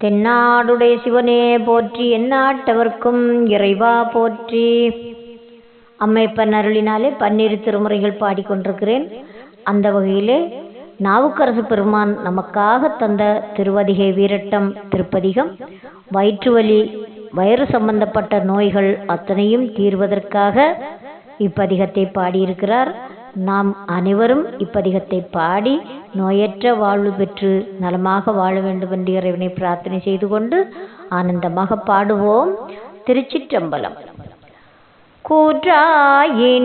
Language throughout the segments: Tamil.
தென்னாடுடைய சிவனே போற்றி எந்நாட்டவர்க்கும் இறைவா போற்றி. அம்மைப்பன் அருளினாலே பன்னிரு திருமுறைகள் பாடிக்கொண்டிருக்கிறேன். அந்த வகையிலே நாவுக்கரசு பெருமான் நமக்காக தந்த திருவதிகை வீரட்டம் திருப்பதிகம் வயிற்று வலி வயிறு சம்பந்தப்பட்ட நோய்கள் அத்தனையும் தீர்வதற்காக இப்பதிகத்தை பாடியிருக்கிறார். நாம் அனைவரும் இப்பதிகத்தை பாடி நோயற்ற வாழ்வு பெற்று நலமாக வாழ வேண்டும் என்று இறைவனை பிரார்த்தனை செய்து கொண்டு ஆனந்தமாக பாடுவோம். திருச்சிற்றம்பலம். கூற்றாயினவாறு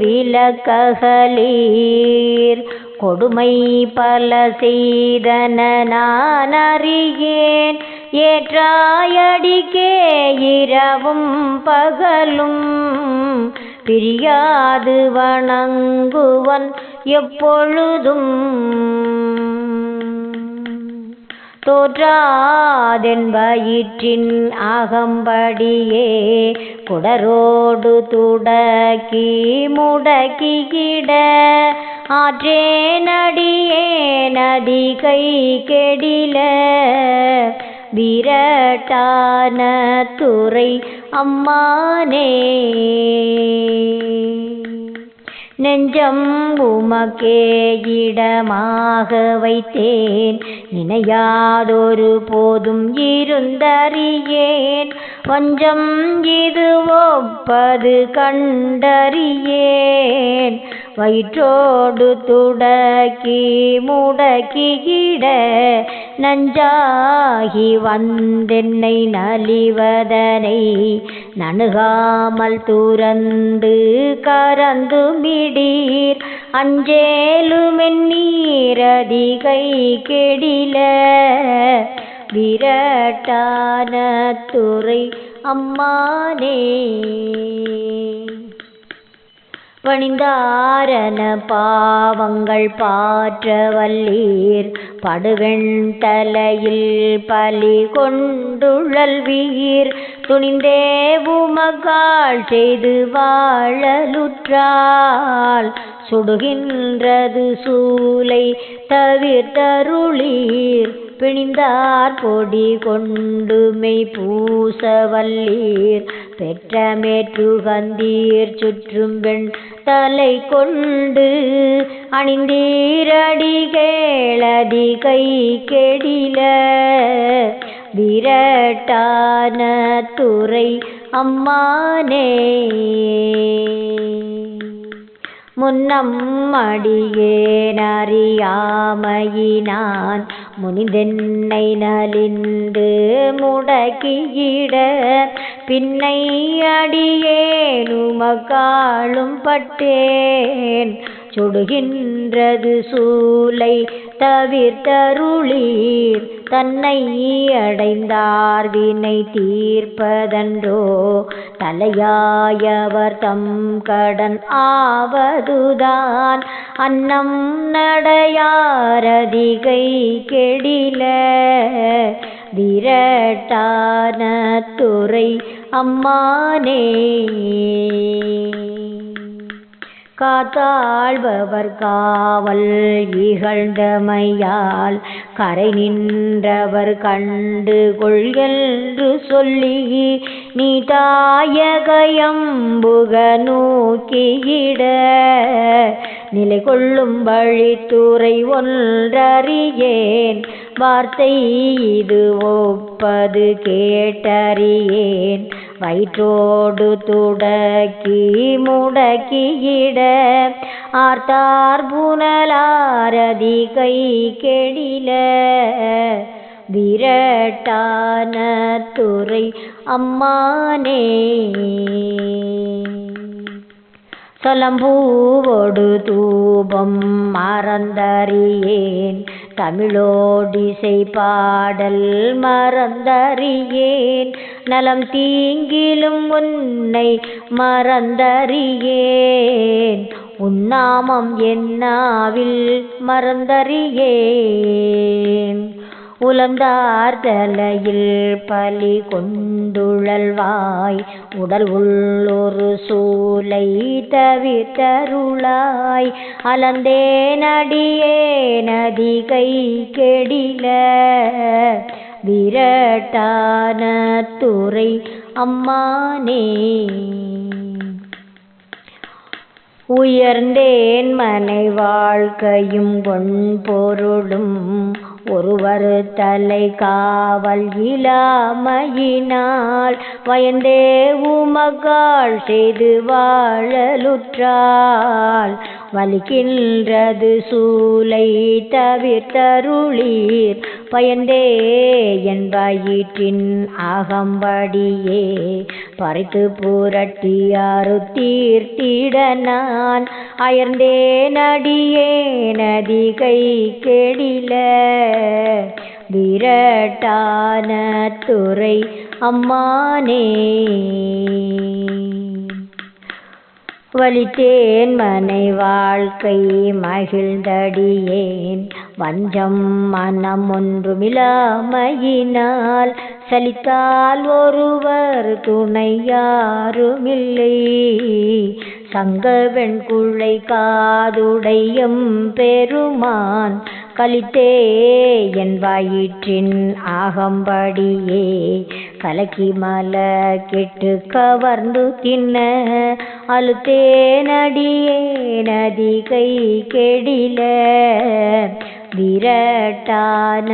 விளக்ககலீர் கொடுமை பல செய்தன நான் அறியேன் ஏற்றாயடிக்கே இரவும் பகலும் பிரியாது வணங்குவன் எப்பொழுதும். தோற்றாதென் வயிற்றின் அகம்படியே குடரோடு துடக்கி முடக்கிட ஆற்றே நடியே நதி கை கெடில. விரட்டான துறை அம்மானே. நெஞ்சம் உமக்கே இடமாக வைத்தேன். நினையாதொரு போதும் இருந்தறியேன். வஞ்சம் இது ஒப்பது கண்டறியேன். வயிற்றோடு துடக்கி முடக்கிட நஞ்சாகி வந்தென்னை நலிவதனை நணுகாமல் துறந்து கரந்து மிடீர். அஞ்சேலுமென் நீரதிகை கெடில விரட்டான துறை அம்மானே. பணிந்தாரன பாவங்கள் பாற்ற வல்லீர் படுகண் தலையில் பலி கொண்டுழல்வீர் துணிந்தே உமகால் செய்து வாழலுற்றால் சுடுகின்றது சூலை தவிர்த்தருளீர். பிணிந்தார் பொடி கொண்டு மெய் பூச வல்லீர் பெற்ற மேற்றுகந்தீர் சுற்றும் பெண் தலை கொண்டு அணிந்தீரடி கேளதி கை கெடில. விரட்டான துறை அம்மானே. முன்னம் அடியேனறியாமையினான் முனிதென்னை நலிந்து முடக்கியிட பின்னை அடியேனுமக்காளும் பட்டேன். சுடுகின்றது சூலை தவிர்த்தருளீர். தன்னை அடைந்தார் வினை தீர்ப்பதன்றோ. தலையாயவர் தம் கடன் ஆவதுதான். அன்னம் நடையாரதிகை கெடில. விரட்டான துறை அம்மானே. காத்தாழ்பவர் காவல் இகழ்ந்தமையால் கரை நின்றவர் கண்டு கொள்கென்று சொல்லி நீ தாயகயம்புக நோக்கியிட நிலை கொள்ளும் வழித்துறை ஒன்றறியேன். வார்த்தை இது ஒப்பது கேட்டறியேன். வயிற்றோடு துடக்கி முடக்கியிட ஆர்த்தார் புனலாரதி கை கெடில. விரட்டான துறை அம்மானே. சொலம்பூவோடு தூபம் மறந்தறியேன். தமிழோடிசை பாடல் மறந்தறியேன். நலம் தீங்கிலும் உன்னை மறந்தறியேன். உன்னாமம் என்னாவில் மறந்தறியேன். புலந்தார்தலையில் பலி கொண்டுழல்வாய். உடல் உள்ளொரு சூலை தவித்தருளாய் அலந்தே நடியே நதி கை கெடில. விரட்டான துறை அம்மானே. உயர்ந்தேன் மனை வாழ்க்கையும் பொன் பொருளும் ஒருவர் தலை காவல் இலாமையினால் வயந்தே உமகாள் செய்து வாழலுற்றால் வலிக்கின்றது சூலை தவிர்த்தருளீர். பயந்தே என் வயிற்றின் அகம்படியே பறித்து புரட்டி அறுத்தீர்த்திட நான் அயர்ந்தே நடியே நதி கை கெடில விரட்டான துறை அம்மானே. வலித்தேன் மனை வாழ்க்கை மகிழ்ந்தடியேன். வஞ்சம் மனம் ஒன்றுமில்லாமையினால் சலித்தால் ஒருவர் துணை யாருமில்லை. சங்க வெண்குழை காதுடையும் பெருமான் கலித்தே என் வாயிற்றின் ஆகம்படியே. கலக்கி மல கெட்டு கவர்ந்து தின்ன அழுத்தே நடியே நதி கை கெடில. விரட்டான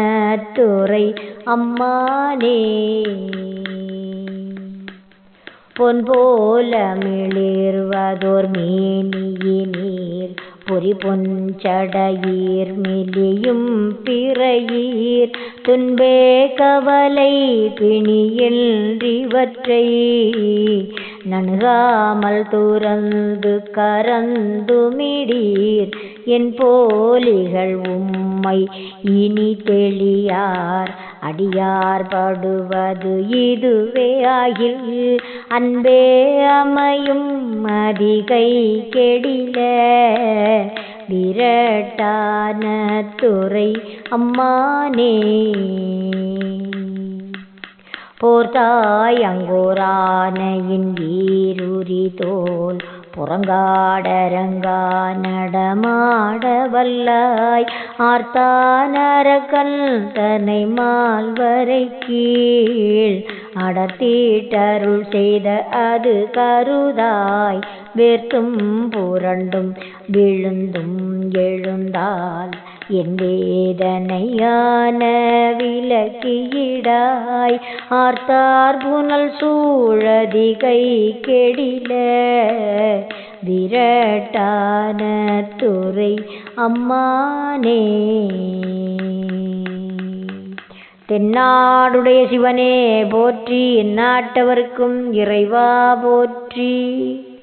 துறை அம்மானே. பொன் போல மிளிர்வதோர் மேனியினே. பொறி மெலியும் பிறையீர். துன்பே கவலை பிணியின்றிவற்றை நணுகாமல் துறந்து கரந்துமிடீர் என் போலிகள் உம்மை இனி தெளியார். அடியார் படுவது இதுவே ஆகில். அன்பே அமையும் மதிகை கெடில விரட்டான துறை அம்மானே. போர்த்தாய் அங்கோரானையின் ஈருரி தோல். புறங்காடரங்கா நடமாட வல்லாய். ஆர்த்தானரக்கல் தனை மால்வரை கீழ். அடர்த்தீட்டருள் செய்த அது கருதாய். வேர்த்தும் புரண்டும் விழுந்தும் எழுந்தால் என் வேதனையான விலக்கியிடாய் ஆர்த்தார் புனல் சூழதிகை கெடில விரட்டான துறை அம்மானே. தென்னாடுடைய சிவனே போற்றி எந்நாட்டவர்க்கும் இறைவா போற்றி.